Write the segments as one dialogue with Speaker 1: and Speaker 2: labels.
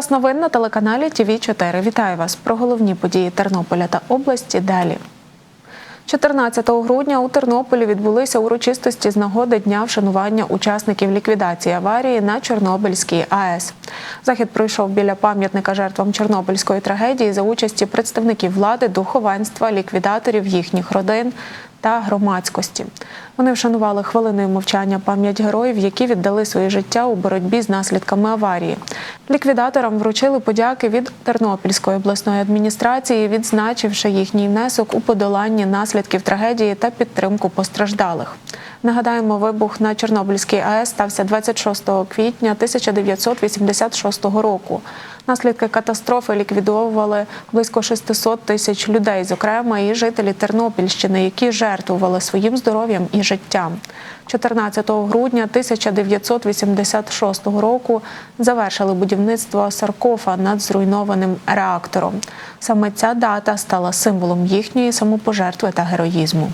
Speaker 1: Час новин на телеканалі ТВ 4 Вітаю вас про головні події Тернополя та області. Далі. 14 грудня у Тернополі відбулися урочистості з нагоди дня вшанування учасників ліквідації аварії на Чорнобильській АЕС. Захід пройшов біля пам'ятника жертвам Чорнобильської трагедії за участі представників влади, духовенства, ліквідаторів, їхніх родин та громадськості. Вони вшанували хвилиною мовчання пам'ять героїв, які віддали своє життя у боротьбі з наслідками аварії. Ліквідаторам вручили подяки від Тернопільської обласної адміністрації, відзначивши їхній внесок у подоланні наслідків трагедії та підтримку постраждалих. Нагадаємо, вибух на Чорнобильській АЕС стався 26 квітня 1986 року. Наслідки катастрофи ліквідовували близько 600 тисяч людей, зокрема і жителі Тернопільщини, які жертвували своїм здоров'ям і життям. 14 грудня 1986 року завершили будівництво саркофа над зруйнованим реактором. Саме ця дата стала символом їхньої самопожертви та героїзму.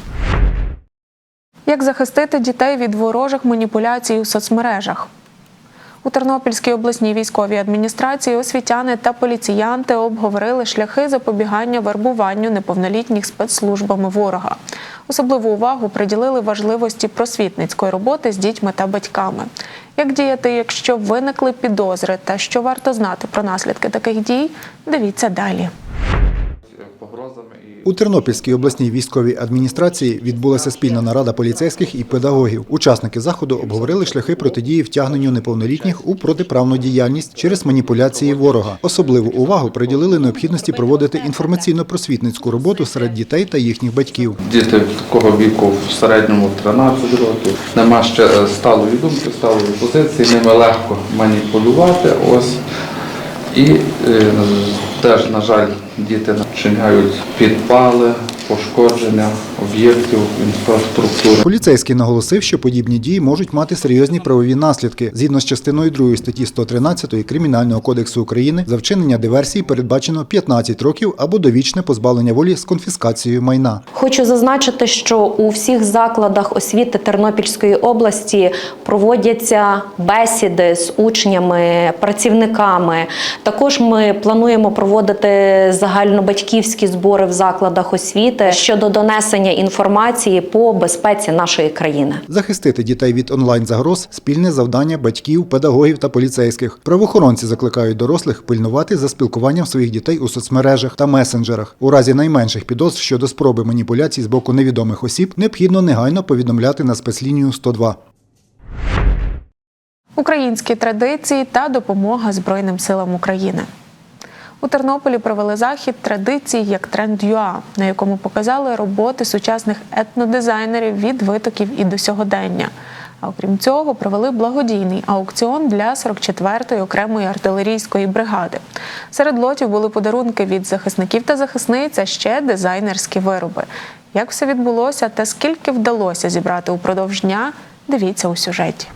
Speaker 1: Як захистити дітей від ворожих маніпуляцій у соцмережах? У Тернопільській обласній військовій адміністрації освітяни та поліціянти обговорили шляхи запобігання вербуванню неповнолітніх спецслужбами ворога. Особливу увагу приділили важливості просвітницької роботи з дітьми та батьками. Як діяти, якщо виникли підозри, та що варто знати про наслідки таких дій, дивіться далі.
Speaker 2: погрозами
Speaker 3: У Тернопільській обласній військовій адміністрації відбулася спільна нарада поліцейських і педагогів. Учасники заходу обговорили шляхи протидії втягненню неповнолітніх у протиправну діяльність через маніпуляції ворога. Особливу увагу приділили необхідності проводити інформаційно-просвітницьку роботу серед дітей та їхніх батьків.
Speaker 2: діти такого віку в середньому 13 років. Нема ще е, сталої думки, сталої позиції, ними легко маніпулювати. Ось. І е, теж, на жаль, діти чиняють підпали, пошкодження об'єктів інфраструктури.
Speaker 3: Поліцейський наголосив, що подібні дії можуть мати серйозні правові наслідки. Згідно з частиною 2 статті 113 Кримінального кодексу України за вчинення диверсії передбачено 15 років або довічне позбавлення волі з конфіскацією майна.
Speaker 4: Хочу зазначити, що у всіх закладах освіти Тернопільської області проводяться бесіди з учнями, працівниками. Також ми плануємо проводити загальнобатьківські збори в закладах освіти щодо донесення інформації по безпеці нашої країни.
Speaker 3: Захистити дітей від онлайн-загроз – спільне завдання батьків, педагогів та поліцейських. Правоохоронці закликають дорослих пильнувати за спілкуванням своїх дітей у соцмережах та месенджерах. У разі найменших підозр щодо спроби маніпуляцій з боку невідомих осіб необхідно негайно повідомляти на спецлінію 102.
Speaker 1: Українські традиції та допомога Збройним силам України. У Тернополі провели захід традицій як тренд ЮА, на якому показали роботи сучасних етнодизайнерів від витоків і до сьогодення. А окрім цього, провели благодійний аукціон для 44-ї окремої артилерійської бригади. Серед лотів були подарунки від захисників та захисниць, а ще дизайнерські вироби. Як все відбулося та скільки вдалося зібрати упродовж дня, дивіться у сюжеті.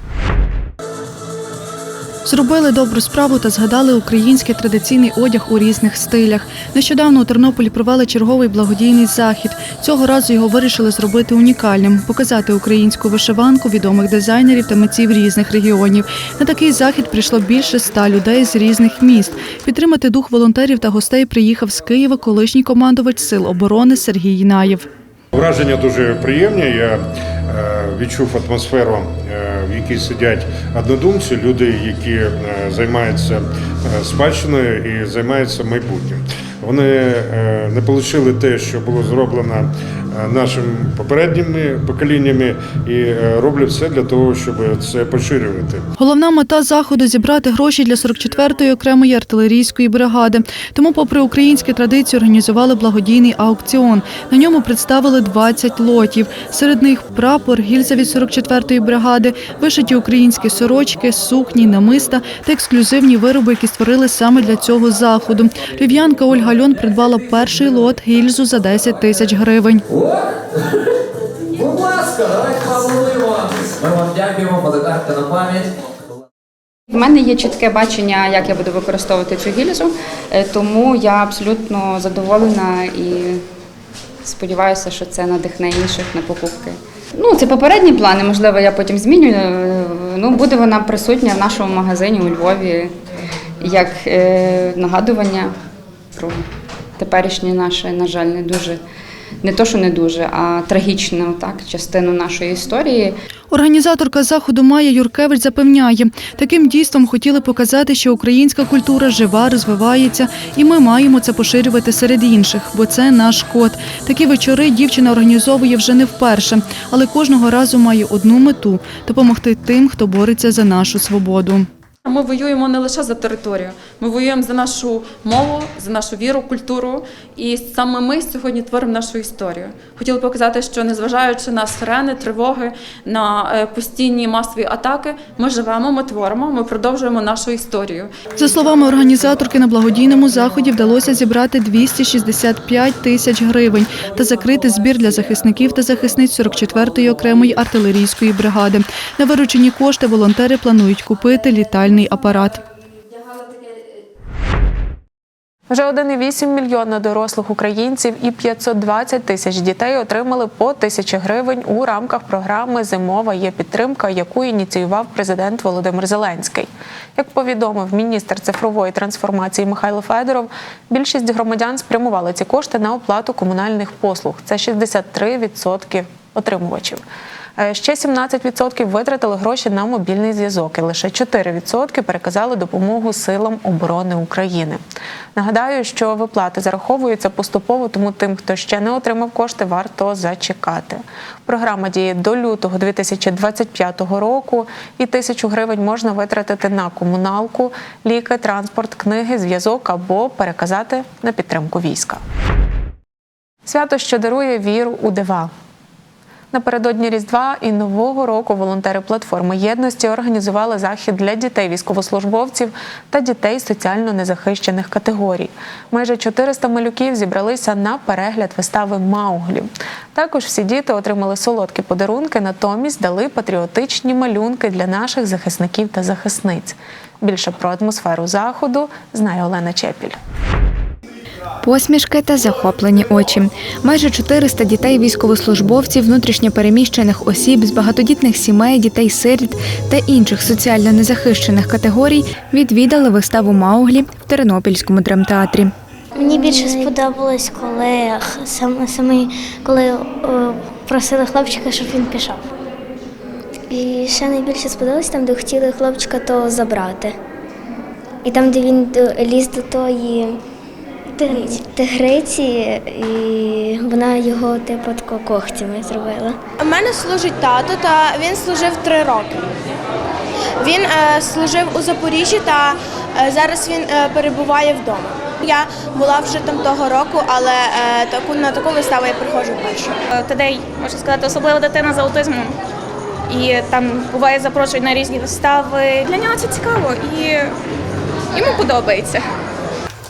Speaker 5: Зробили добру справу та згадали український традиційний одяг у різних стилях. Нещодавно у Тернополі провели черговий благодійний захід. Цього разу його вирішили зробити унікальним, показати українську вишиванку відомих дизайнерів та митців різних регіонів. На такий захід прийшло більше ста людей з різних міст. Підтримати дух волонтерів та гостей приїхав з Києва колишній командувач сил оборони Сергій Наєв.
Speaker 6: Враження дуже приємні. Я відчув атмосферу, е, в якій сидять однодумці, люди, які е, займаються е, спадщиною і займаються майбутнім. Вони е, не отримали те, що було зроблено е, нашими попередніми поколіннями, і е, роблять все для того, щоб це поширювати.
Speaker 5: Головна мета заходу зібрати гроші для 44-ї окремої артилерійської бригади. Тому, попри українські традиції, організували благодійний аукціон. На ньому представили 20 лотів. Серед них прапор, гільза від 44-ї бригади, вишиті українські сорочки, сукні, намиста та ексклюзивні вироби, які створили саме для цього заходу. Львів'янка Ольга Льон придбала перший лот гільзу за 10 тисяч гривень.
Speaker 7: Будь ласка, давайте поаплодуємо. Ми вам дякуємо, фотокартка на пам'ять.
Speaker 8: В мене є чітке бачення, як я буду використовувати цю гільзу, е, тому я абсолютно задоволена і сподіваюся, що це надихне інших на покупки. Ну, це попередні плани, можливо, я потім зміню. Е, Ну, буде вона присутня в нашому магазині у Львові. як е, нагадування про теперішнє наше, на жаль, не дуже. Не то, що не дуже, а трагічну так, частину нашої історії.
Speaker 5: Організаторка заходу Майя Юркевич запевняє, таким дійством хотіли показати, що українська культура жива, розвивається, і ми маємо це поширювати серед інших, бо це наш код. Такі вечори дівчина організовує вже не вперше, але кожного разу має одну мету допомогти тим, хто бореться за нашу свободу.
Speaker 9: Ми воюємо не лише за територію, ми воюємо за нашу мову, за нашу віру, культуру. І саме ми сьогодні творимо нашу історію. Хотіли показати, що незважаючи на сирени, тривоги, на е, постійні масові атаки, ми живемо, ми творимо, ми продовжуємо нашу історію.
Speaker 5: За словами організаторки, на благодійному заході вдалося зібрати 265 тисяч гривень та закрити збір для захисників та захисниць 44-ї окремої артилерійської бригади. На виручені кошти волонтери планують купити літальний апарат.
Speaker 1: Вже 1,8 мільйона дорослих українців і 520 тисяч дітей отримали по тисячі гривень у рамках програми Зимова є підтримка, яку ініціював президент Володимир Зеленський. Як повідомив міністр цифрової трансформації Михайло Федоров, більшість громадян спрямували ці кошти на оплату комунальних послуг. Це 63% отримувачів. Е, Ще 17% витратили гроші на мобільний зв'язок, і лише 4% переказали допомогу силам оборони України. Нагадаю, що виплати зараховуються поступово, тому тим, хто ще не отримав кошти, варто зачекати. Програма діє до лютого 2025 року, і тисячу гривень можна витратити на комуналку, ліки, транспорт, книги, зв'язок або переказати на підтримку війська. Свято, що дарує віру у дива. Напередодні Різдва і Нового року волонтери платформи єдності організували захід для дітей військовослужбовців та дітей соціально незахищених категорій. Майже 400 малюків зібралися на перегляд вистави Мауглі. Також всі діти отримали солодкі подарунки, натомість дали патріотичні малюнки для наших захисників та захисниць. Більше про атмосферу заходу знає Олена Чепіль.
Speaker 10: Посмішки та захоплені очі. Майже 400 дітей військовослужбовців, внутрішньопереміщених осіб з багатодітних сімей, дітей-сиріт та інших соціально незахищених категорій відвідали виставу Мауглі в Тернопільському драмтеатрі.
Speaker 11: Мені більше сподобалось, коли саме, саме коли е, просили хлопчика, щоб він пішов. І ще найбільше сподобалось там, де хотіли хлопчика того забрати. І там, де він ліз до тої тигриці, тигриці і вона його типу тако когтями зробила.
Speaker 12: У мене служить тато, та він служив три роки. Він е, служив у Запоріжжі та е, зараз він е, перебуває вдома. Я була вже там того року, але е, таку на таку виставу я приходжу вперше.
Speaker 13: Тадей, можна сказати, особлива дитина з аутизмом. І там буває запрошують на різні вистави. Для нього це цікаво і йому подобається.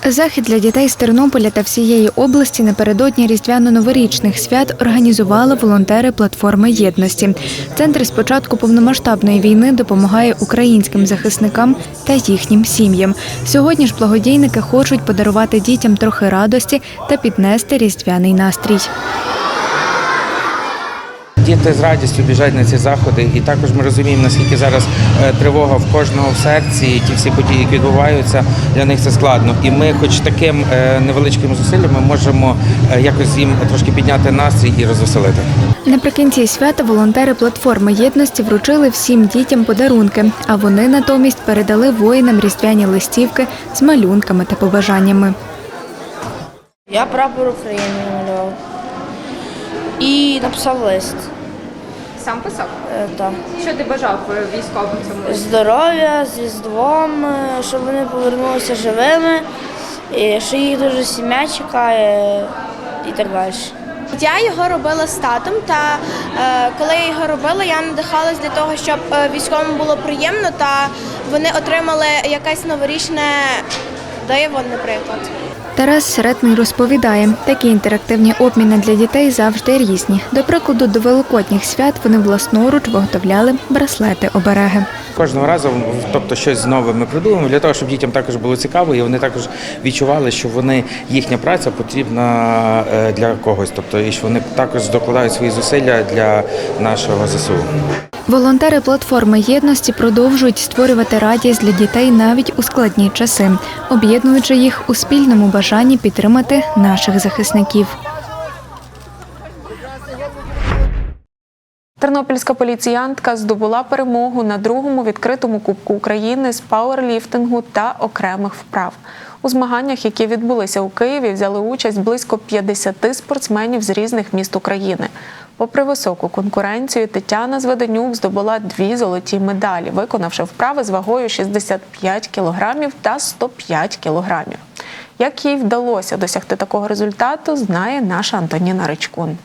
Speaker 10: Захід для дітей з Тернополя та всієї області напередодні різдвяно-новорічних свят організували волонтери платформи єдності. Центр з початку повномасштабної війни допомагає українським захисникам та їхнім сім'ям. Сьогодні ж благодійники хочуть подарувати дітям трохи радості та піднести різдвяний настрій.
Speaker 14: Діти з радістю біжать на ці заходи, і також ми розуміємо, наскільки зараз е, тривога в кожного в серці, і ті всі події, які відбуваються, для них це складно. І ми, хоч таким е, невеличким зусиллям, можемо е, якось їм трошки підняти настрій і розвеселити.
Speaker 10: Наприкінці свята волонтери платформи єдності вручили всім дітям подарунки, а вони натомість передали воїнам різдвяні листівки з малюнками та побажаннями.
Speaker 12: Я прапор України намалював і написав лист.
Speaker 8: Сам писав,
Speaker 12: Так.
Speaker 8: що ти бажав військовим цьому?
Speaker 12: Здоров'я з Різдвом, е, щоб вони повернулися живими, і що їх дуже сім'я чекає і так далі. Я його робила з татом, та е, коли я його робила, я надихалась для того, щоб е, військовим було приємно та вони отримали якесь новорічне диво, наприклад.
Speaker 10: Тарас Серетний розповідає, такі інтерактивні обміни для дітей завжди різні. До прикладу, до великодніх свят вони власноруч виготовляли браслети-обереги.
Speaker 14: Кожного разу, тобто щось нове ми придумуємо для того, щоб дітям також було цікаво, і вони також відчували, що вони їхня праця потрібна е, для когось, тобто і що вони також докладають свої зусилля для нашого ЗСУ.
Speaker 10: Волонтери платформи єдності продовжують створювати радість для дітей навіть у складні часи, об'єднуючи їх у спільному бажанні підтримати наших захисників.
Speaker 1: Тернопільська поліціянтка здобула перемогу на другому відкритому Кубку України з пауерліфтингу та окремих вправ. У змаганнях, які відбулися у Києві, взяли участь близько 50 спортсменів з різних міст України. Попри високу конкуренцію, Тетяна Зведенюк здобула дві золоті медалі, виконавши вправи з вагою 65 кілограмів та 105 кілограмів. Як їй вдалося досягти такого результату, знає наша Антоніна Ричкун.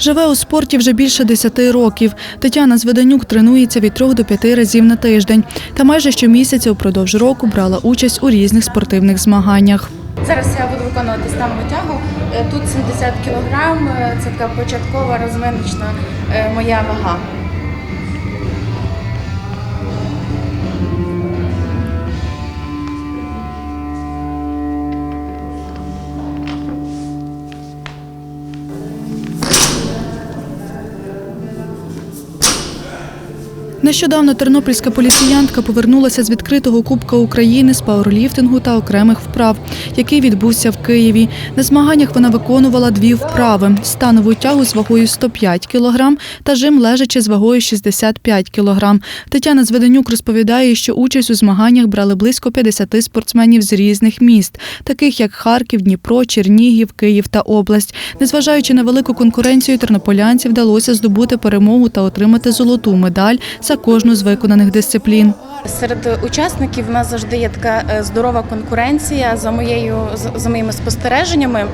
Speaker 5: Живе у спорті вже більше 10 років. Тетяна Зведенюк тренується від 3 до 5 разів на тиждень та майже щомісяця упродовж року брала участь у різних спортивних змаганнях.
Speaker 15: Зараз я буду виконувати ставну тягу. Е, Тут 70 кг, це така початкова розминочна е, моя вага.
Speaker 5: Нещодавно тернопільська поліціянтка повернулася з відкритого Кубка України з пауерліфтингу та окремих вправ, який відбувся в Києві. На змаганнях вона виконувала дві вправи: станову тягу з вагою 105 кг та жим лежачи з вагою 65 кг. Тетяна Зведенюк розповідає, що участь у змаганнях брали близько 50 спортсменів з різних міст, таких як Харків, Дніпро, Чернігів, Київ та область. Незважаючи на велику конкуренцію, тернополянці вдалося здобути перемогу та отримати золоту медаль кожну з виконаних дисциплін.
Speaker 15: Серед учасників в нас завжди є така е, здорова конкуренція за моєю за- за моїми спостереженнями.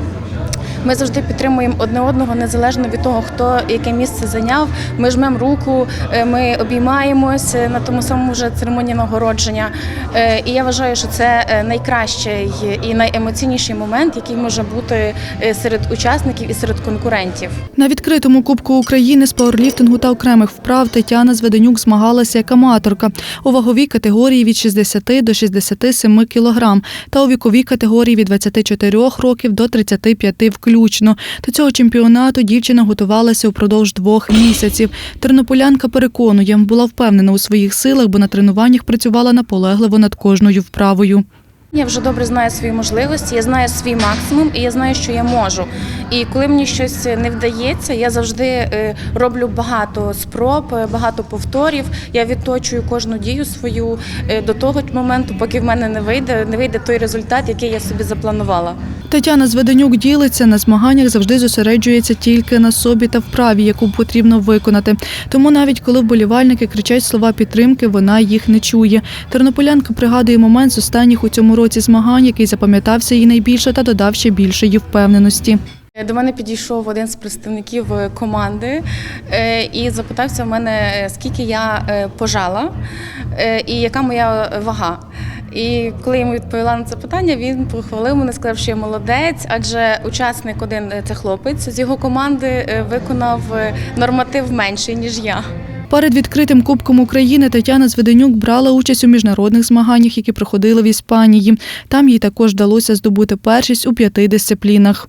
Speaker 15: Ми завжди підтримуємо одне одного незалежно від того, хто яке місце зайняв. Ми жмемо руку, е, ми обіймаємось е, на тому самому вже церемонії нагородження. Е, І я вважаю, що це найкращий і найемоційніший момент, який може бути серед учасників і серед конкурентів.
Speaker 5: На відкритому Кубку України з пауерліфтингу та окремих вправ Тетяна Зведенюк змагалася як аматорка у ваговій категорії від 60 до 67 кілограм та у віковій категорії від 24 років до 35 включно. До цього чемпіонату дівчина готувалася впродовж двох місяців. Тернополянка переконує, була впевнена у своїх силах, бо на тренуваннях працювала наполегливо над кожною вправою.
Speaker 15: Я вже добре знаю свої можливості, я знаю свій максимум і я знаю, що я можу. І коли мені щось не вдається, я завжди е, роблю багато спроб, е, багато повторів. Я відточую кожну дію свою е, до того моменту, поки в мене не вийде, не вийде той результат, який я собі запланувала.
Speaker 5: Тетяна Зведенюк ділиться на змаганнях завжди зосереджується тільки на собі та вправі, яку потрібно виконати. Тому навіть коли вболівальники кричать слова підтримки, вона їх не чує. Тернополянка пригадує момент з останніх у цьому році змагань, який запам'ятався їй найбільше та додав ще більшої впевненості.
Speaker 15: До мене підійшов один з представників е, команди е, і запитався в мене, е, скільки я е, пожала е, і яка моя вага. І коли йому відповіла на це питання, він похвалив мене, сказав, що я молодець, адже учасник один е, це хлопець з його команди е, виконав е, норматив менший ніж я.
Speaker 5: Перед відкритим Кубком України Тетяна Зведенюк брала участь у міжнародних змаганнях, які проходили в Іспанії. Там їй також вдалося здобути першість у п'яти дисциплінах.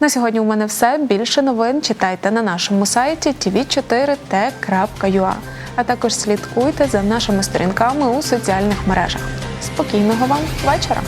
Speaker 1: На сьогодні у мене все. Більше новин читайте на нашому сайті tv4t.ua, а також слідкуйте за нашими сторінками у соціальних мережах. Спокійного вам вечора!